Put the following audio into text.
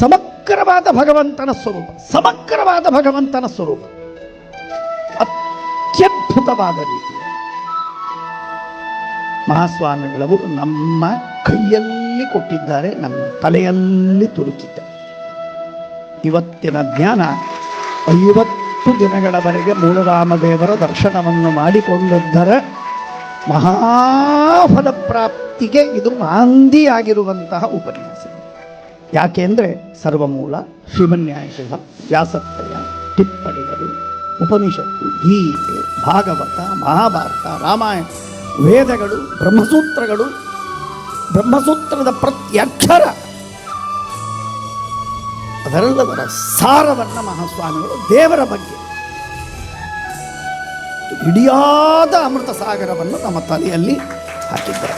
ಸಮಗ್ರವಾದ ಭಗವಂತನ ಸ್ವರೂಪ, ಸಮಗ್ರವಾದ ಭಗವಂತನ ಸ್ವರೂಪ. ಅತ್ಯದ್ಭುತವಾದ ರೀತಿ. ಮಹಾಸ್ವಾಮಿಗಳವರು ನಮ್ಮ ಕೈಯಲ್ಲಿ ಕೊಟ್ಟಿದ್ದಾರೆ, ನಮ್ಮ ತಲೆಯಲ್ಲಿ ತುರುಕಿದ್ದಾರೆ. ಇವತ್ತಿನ ಜ್ಞಾನ ಐವತ್ತು ದಿನಗಳವರೆಗೆ ಮೂಲರಾಮದೇವರ ದರ್ಶನವನ್ನು ಮಾಡಿಕೊಂಡಿದ್ದರ ಮಹಾಫಲ ಪ್ರಾಪ್ತಿಗೆ ಇದು ಮಾಂದಿಯಾಗಿರುವಂತಹ ಉಪನ್ಯಾಸ. ಯಾಕೆಂದರೆ ಸರ್ವಮೂಲ ಶ್ರೀಮನ್ಯಾಯಶಿವ ವ್ಯಾಸತ್ರಯ ಟಿಪ್ಪಣಿಗಳು, ಉಪನಿಷತ್ತು, ಗೀತೆ, ಭಾಗವತ, ಮಹಾಭಾರತ, ರಾಮಾಯಣ, ವೇದಗಳು, ಬ್ರಹ್ಮಸೂತ್ರಗಳು, ಬ್ರಹ್ಮಸೂತ್ರದ ಪ್ರತ್ಯಕ್ಷರ ಅದರಲ್ಲದರ ಸಾರವನ್ನ ಮಹಾಸ್ವಾಮಿಗಳು ದೇವರ ಬಗ್ಗೆ. ಇಡಿಯಾದ ಅಮೃತ ಸಾಗರವನ್ನು ನಮ್ಮ ತಲೆಯಲ್ಲಿ ಹಾಕಿದ್ದಾರೆ.